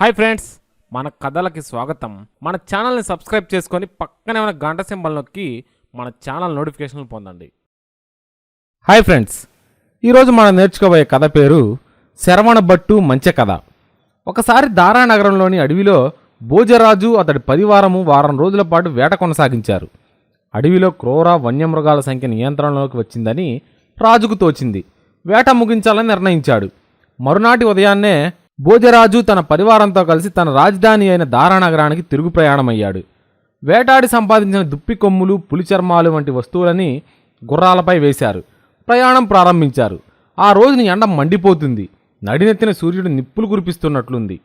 Hi friends మన కథలకి స్వాగతం. మన ఛానల్ని సబ్స్క్రైబ్ చేసుకొని పక్కనే ఉన్న గంట సింబల్ నొక్కి మన ఛానల్ నోటిఫికేషన్లు పొందండి. హాయ్ ఫ్రెండ్స్ ఈరోజు మనం నేర్చుకోబోయే కథ పేరు శరవణ భట్టు మంచె కథ. ఒకసారి దారానగరంలోని అడవిలో భోజరాజు అతడి పరివారము వారం రోజుల పాటు వేట కొనసాగించారు. అడవిలో క్రోర వన్యమృగాల సంఖ్య నియంత్రణలోకి వచ్చిందని రాజుకు తోచింది. వేట ముగించాలని నిర్ణయించాడు. మరునాటి ఉదయాన్నే భోజరాజు తన పరివారంతో కలిసి తన రాజధాని అయిన దారానగరానికి తిరుగు ప్రయాణమయ్యాడు. వేటాడి సంపాదించిన దుప్పి కొమ్ములు పులి చర్మాలు వంటి వస్తువులని గుర్రాలపై వేశారు. ప్రయాణం ప్రారంభించారు. ఆ రోజుని ఎండ మండిపోతుంది. నడినెత్తిన సూర్యుడు నిప్పులు కురిపిస్తున్నట్లుంది.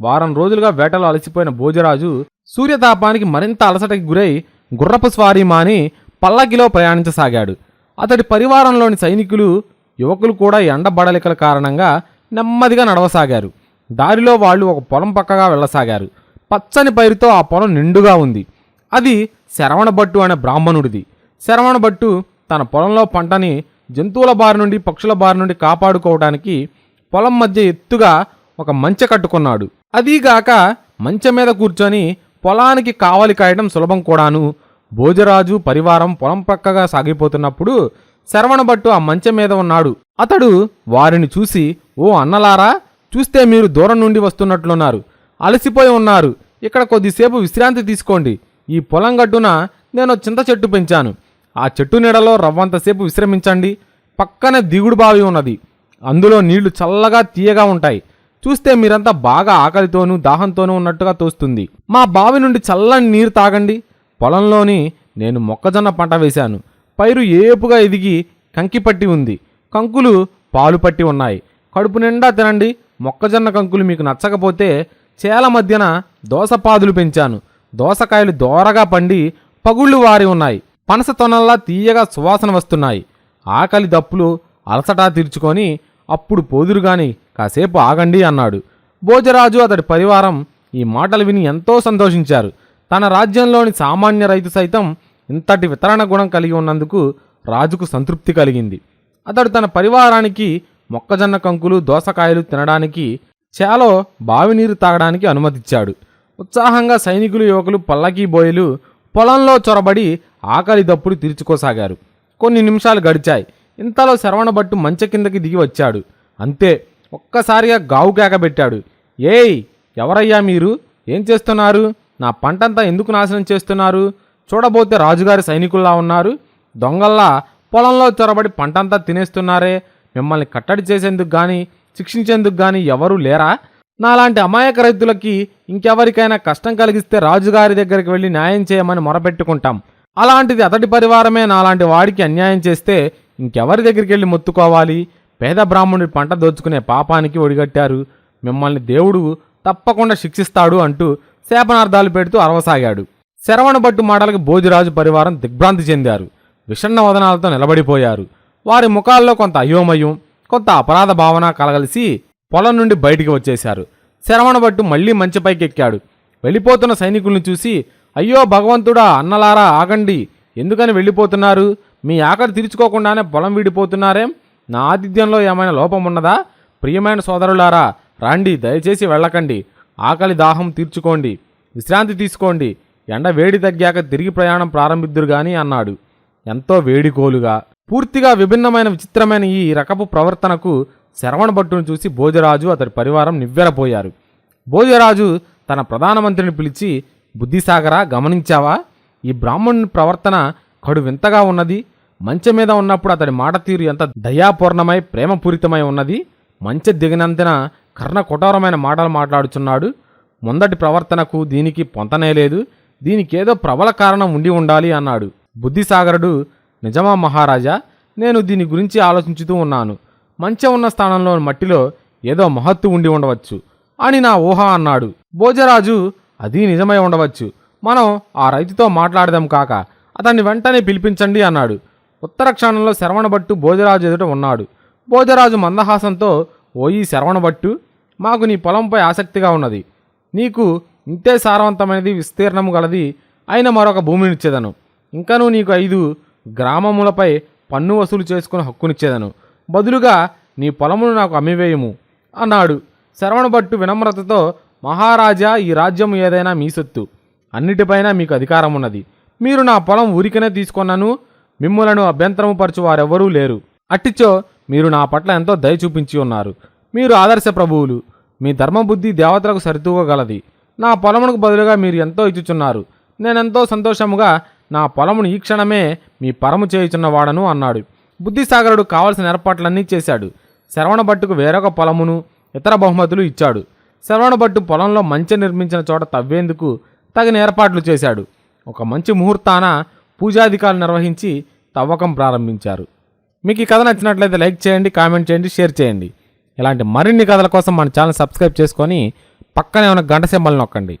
వారం రోజులుగా వేటలో అలసిపోయిన భోజరాజు సూర్యతాపానికి మరింత అలసటకి గురై గుర్రపు స్వారీ మాని పల్లకిలో ప్రయాణించసాగాడు. అతడి పరివారంలోని సైనికులు యువకులు కూడా ఎండ బడలికల కారణంగా నెమ్మదిగా నడవసాగారు. దారిలో వాళ్ళు ఒక పొలం పక్కగా వెళ్ళసాగారు. పచ్చని పైరుతో ఆ పొలం నిండుగా ఉంది. అది శరవణభట్టు అనే బ్రాహ్మణుడిది. శరవణభట్టు తన పొలంలో పంటని జంతువుల బారి నుండి పక్షుల బారి నుండి కాపాడుకోవడానికి పొలం మధ్య ఎత్తుగా ఒక మంచె కట్టుకున్నాడు. అదీగాక మంచె మీద కూర్చొని పొలానికి కావలి కాయడం సులభం కూడాను. భోజరాజు పరివారం పొలం పక్కగా సాగిపోతున్నప్పుడు శరవణభట్టు ఆ మంచె మీద ఉన్నాడు. అతడు వారిని చూసి ఓ అన్నలారా చూస్తే మీరు దూరం నుండి వస్తున్నట్లున్నారు. అలసిపోయి ఉన్నారు. ఇక్కడ కొద్దిసేపు విశ్రాంతి తీసుకోండి. ఈ పొలం గట్టున నేను చింత చెట్టు పెంచాను. ఆ చెట్టు నీడలో రవ్వంతసేపు విశ్రమించండి. పక్కనే దిగుడు బావి ఉన్నది. అందులో నీళ్ళు చల్లగా తీయగా ఉంటాయి. చూస్తే మీరంతా బాగా ఆకలితోనూ దాహంతోనూ ఉన్నట్టుగా తోస్తుంది. మా బావి నుండి చల్లని నీరు తాగండి. పొలంలోని నేను మొక్కజొన్న పంట వేశాను. పైరు ఏపుగా ఎదిగి కంకి పట్టి ఉంది. కంకులు పాలు పట్టి ఉన్నాయి. కడుపు నిండా తినండి. మొక్కజొన్న కంకులు మీకు నచ్చకపోతే చేల మధ్యన దోసపాదులు పెంచాను. దోసకాయలు దోరగా పండి పగుళ్ళు వారి ఉన్నాయి. పనస తొనల్లా తీయగా సువాసన వస్తున్నాయి. ఆకలి దప్పులు అలసటా తీర్చుకొని అప్పుడు పోదురుగాని కాసేపు ఆగండి అన్నాడు. భోజరాజు అతడి పరివారం ఈ మాటలు విని ఎంతో సంతోషించారు. తన రాజ్యంలోని సామాన్య రైతు సైతం ఇంతటి వితరణ గుణం కలిగి ఉన్నందుకు రాజుకు సంతృప్తి కలిగింది. అతడు తన పరివారానికి మొక్కజొన్న కంకులు దోసకాయలు తినడానికి చేలో బావినీరు తాగడానికి అనుమతిచ్చాడు. ఉత్సాహంగా సైనికులు యువకులు పల్లకీ బోయలు పొలంలో చొరబడి ఆకలి దప్పులు తీర్చుకోసాగారు. కొన్ని నిమిషాలు గడిచాయి. ఇంతలో శరవణభట్టు మంచె కిందకి దిగి వచ్చాడు. అంతే ఒక్కసారిగా గావు కేకబెట్టాడు ఏయ్ ఎవరయ్యా మీరు? ఏం చేస్తున్నారు? నా పంటంతా ఎందుకు నాశనం చేస్తున్నారు? చూడబోతే రాజుగారి సైనికుల్లా ఉన్నారు. దొంగల్లా పొలంలో చొరబడి పంటంతా తినేస్తున్నారే. మిమ్మల్ని కట్టడి చేసేందుకు కానీ శిక్షించేందుకు కానీ ఎవరూ లేరా? నాలాంటి అమాయక రైతులకి ఇంకెవరికైనా కష్టం కలిగిస్తే రాజుగారి దగ్గరికి వెళ్ళి న్యాయం చేయమని మొరపెట్టుకుంటాం. అలాంటిది అతడి పరివారమే నాలాంటి వాడికి అన్యాయం చేస్తే ఇంకెవరి దగ్గరికి వెళ్ళి మొత్తుకోవాలి? పేద బ్రాహ్మణుడి పంట దోచుకునే పాపానికి ఒడిగట్టారు. మిమ్మల్ని దేవుడు తప్పకుండా శిక్షిస్తాడు అంటూ శాపనార్థాలు పెడుతూ అరవసాగాడు. శరవణ భట్టు మాటలకు భోజిరాజు పరివారం దిగ్భ్రాంతి చెందారు. విషణ్ణ వదనాలతో నిలబడిపోయారు. వారి ముఖాల్లో కొంత అయోమయం కొంత అపరాధ భావన కలగలిసి పొలం నుండి బయటికి వచ్చేశారు. శరవణ భట్టు మళ్ళీ మంచిపైకి ఎక్కాడు వెళ్ళిపోతున్న సైనికుల్ని చూసి అయ్యో భగవంతుడా అన్నలారా ఆగండి. ఎందుకని వెళ్ళిపోతున్నారు? మీ ఆకలి తీర్చుకోకుండానే పొలం వీడిపోతున్నారేం? నా ఆతిథ్యంలో ఏమైనా లోపం ఉన్నదా? ప్రియమైన సోదరులారా రాండి దయచేసి వెళ్ళకండి. ఆకలి దాహం తీర్చుకోండి. విశ్రాంతి తీసుకోండి. ఎండ వేడి తగ్గాక తిరిగి ప్రయాణం ప్రారంభిద్దురు గాని అన్నాడు. ఎంతో వేడికోలుగా పూర్తిగా విభిన్నమైన విచిత్రమైన ఈ రకపు ప్రవర్తనకు శరవణ భట్టును చూసి భోజరాజు అతడి పరివారం నివ్వెరపోయారు. భోజరాజు తన ప్రధానమంత్రిని పిలిచి బుద్ధిసాగరా గమనించావా? ఈ బ్రాహ్మణుని ప్రవర్తన కడు వింతగా ఉన్నది. మంచె మీద ఉన్నప్పుడు అతడి మాట తీరు ఎంత దయాపూర్ణమై ప్రేమపూరితమై ఉన్నది. మంచె దిగినంతన కర్ణ కఠోరమైన మాటలు మాట్లాడుచున్నాడు. ముందటి ప్రవర్తనకు దీనికి పొంతనే లేదు. దీనికేదో ప్రబల కారణం ఉండి ఉండాలి అన్నాడు. బుద్ధిసాగరుడు నిజమా మహారాజా? నేను దీని గురించి ఆలోచించుతూ ఉన్నాను. మంచె ఉన్న స్థానంలో మట్టిలో ఏదో మహత్తు ఉండి ఉండవచ్చు అని నా ఊహ అన్నాడు. భోజరాజు అది నిజమై ఉండవచ్చు. మనం ఆ రైతుతో మాట్లాడదాం కాక అతన్ని వెంటనే పిలిపించండి అన్నాడు. ఉత్తర క్షణంలో శరవణభట్టు భోజరాజు ఎదుట ఉన్నాడు. భోజరాజు మందహాసంతో ఓయి శరవణభట్టు మాకు నీ పొలంపై ఆసక్తిగా ఉన్నది. నీకు ఇంతే సారవంతమైనది విస్తీర్ణము గలది అయిన మరొక భూమినిచ్చేదను. ఇంకనూ నీకు ఐదు గ్రామములపై పన్ను వసూలు చేసుకుని హక్కునిచ్చేదను. బదులుగా నీ పొలమును నాకు అమ్మివేయము అన్నాడు. శరవణభట్టు వినమ్రతతో మహారాజా ఈ రాజ్యం ఏదైనా మీ సొత్తు. అన్నిటిపైన మీకు అధికారం ఉన్నది మీరు నా పొలం ఊరికనే తీసుకున్నాను. మిమ్ములను అభ్యంతరము పరచు వారెవ్వరూ లేరు. అట్టిచో మీరు నా పట్ల ఎంతో దయ చూపించి ఉన్నారు. మీరు ఆదర్శ ప్రభువులు. మీ ధర్మబుద్ధి దేవతలకు సరితూగగలది నా పొలమునకు బదులుగా మీరు ఎంతో ఇచ్చుచున్నారు. నేనెంతో సంతోషముగా నా పొలమును ఈ క్షణమే మీ పరము చేయుచున్నవాడను అన్నాడు. బుద్ధిసాగరుడు కావలసిన ఏర్పాట్లన్నీ చేశాడు. శరవణభట్టుకు వేరొక పొలమును ఇతర బహుమతులు ఇచ్చాడు. శరవణభట్టు పొలంలో మంచి నిర్మించిన చోట తవ్వేందుకు తగిన ఏర్పాట్లు చేశాడు. ఒక మంచి ముహూర్తాన పూజాధికారులు నిర్వహించి తవ్వకం ప్రారంభించారు. మీకు ఈ కథ నచ్చినట్లయితే లైక్ చేయండి కామెంట్ చేయండి షేర్ చేయండి. ఇలాంటి మరిన్ని కథల కోసం మన ఛానల్ సబ్స్క్రైబ్ చేసుకొని పక్కనే ఉన్న గంట సింబల్ నొక్కండి.